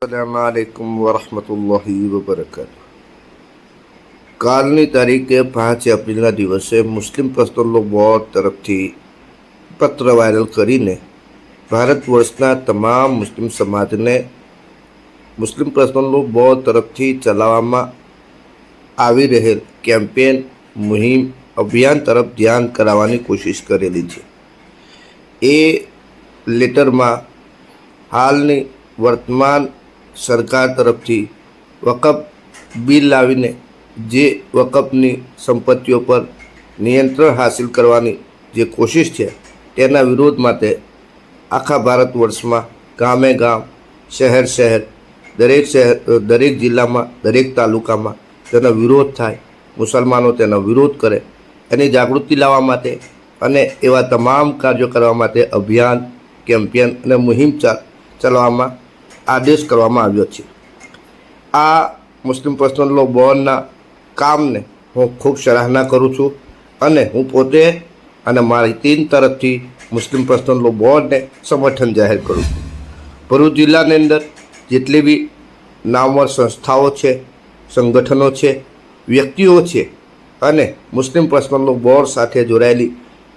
અસલામકુમ વરહમતુલ્લાહી વબરકાત કાલની તારીખે પાંચ એપ્રિલના દિવસે મુસ્લિમ પર્સનલ બોર્ડ તરફથી પત્ર વાયરલ કરીને ભારત વર્ષના તમામ મુસ્લિમ સમાજને મુસ્લિમ પર્સનલ બોર્ડ તરફથી ચલાવવામાં આવી રહેલ કેમ્પેન મુહિમ અભિયાન તરફ ધ્યાન કરાવવાની કોશિશ કરેલી છે એ લેટરમાં હાલની વર્તમાન સરકાર તરફથી વકફ બિલ લાવીને જે વકફની સંપત્તિઓ પર નિયંત્રણ હાંસિલ કરવાની જે કોશિશ છે, તેના વિરોધ માટે આખા ભારત વર્ષમાં ગામે ગામ, શહેર શહેર, દરેક શહેર, દરેક જિલ્લામાં, દરેક તાલુકામાં તેનો વિરોધ થાય, મુસલમાનો તેનો વિરોધ કરે એની જાગૃતિ લાવવા માટે અને એવા તમામ કાર્યો કરવા માટે અભિયાન, કેમ્પેન અને મુહિમ ચલાવવામાં આદેશ કરવામાં આવ્યો છે. આ મુસ્લિમ પર્સનલ લો બોર્ડના કામને હું ખૂબ સરાહના કરું છું અને હું પોતે અને મારી ટીમ તરફથી મુસ્લિમ પર્સનલ લો બોર્ડને સમર્થન જાહેર કરું છું. ભરૂચ જિલ્લાની અંદર જેટલી બી નામવર સંસ્થાઓ છે, સંગઠનો છે, વ્યક્તિઓ છે અને મુસ્લિમ પર્સનલ લો બોર્ડ સાથે જોડાયેલી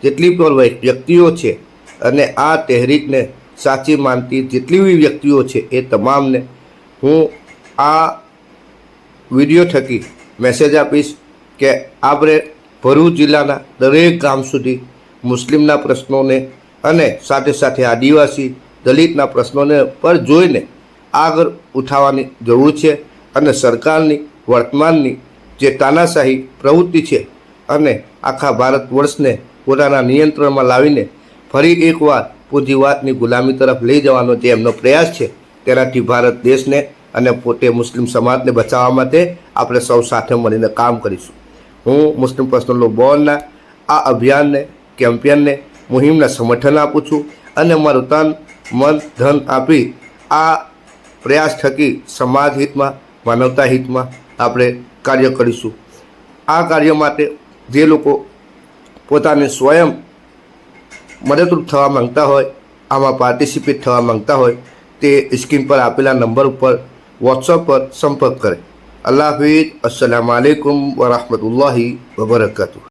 જેટલી પણ વ્યક્તિઓ છે અને આ તહેરીકને સાચી માનતી જેટલી બી વ્યક્તિઓ છે એ તમામને હું આ વીડિયો થકી મેસેજ આપીશ કે આપણે ભરૂચ જિલ્લાના દરેક ગામ સુધી મુસ્લિમના પ્રશ્નોને અને સાથે સાથે આદિવાસી દલિતના પ્રશ્નોને પર જોઈને આગળ ઉઠાવવાની જરૂર છે અને સરકારની વર્તમાનની જે તાનાશાહી પ્રવૃત્તિ છે અને આખા ભારત વર્ષને પોતાના નિયંત્રણમાં લાવીને ફરી એકવાર પૂંજીવાતની ગુલામી તરફ લઈ જવાનો જે એમનો પ્રયાસ છે, તેનાથી ભારત દેશને અને પોતે મુસ્લિમ સમાજને બચાવવા માટે આપણે સૌ સાથે મળીને કામ કરીશું. હું મુસ્લિમ પર્સનલ લો બોર્ડના આ અભિયાનને કેમ્પિયનને મુહિમને સમર્થન આપું છું અને મારું તન, મન, ધન આપી આ પ્રયાસ થકી સમાજ હિતમાં, માનવતા હિતમાં આપણે કાર્ય કરીશું. આ કાર્ય માટે જે લોકો પોતાને સ્વયં મદદરૂપ થવા માંગતા હોય, આમાં પાર્ટિસિપેટ થવા માંગતા હોય, તે સ્ક્રીન પર આપેલા નંબર ઉપર વોટ્સઅપ પર સંપર્ક કરે. અલ્લાહ હાફિઝ. અસલામ આલેકુમ વરહમતુલ્લાહી વબરકાતુ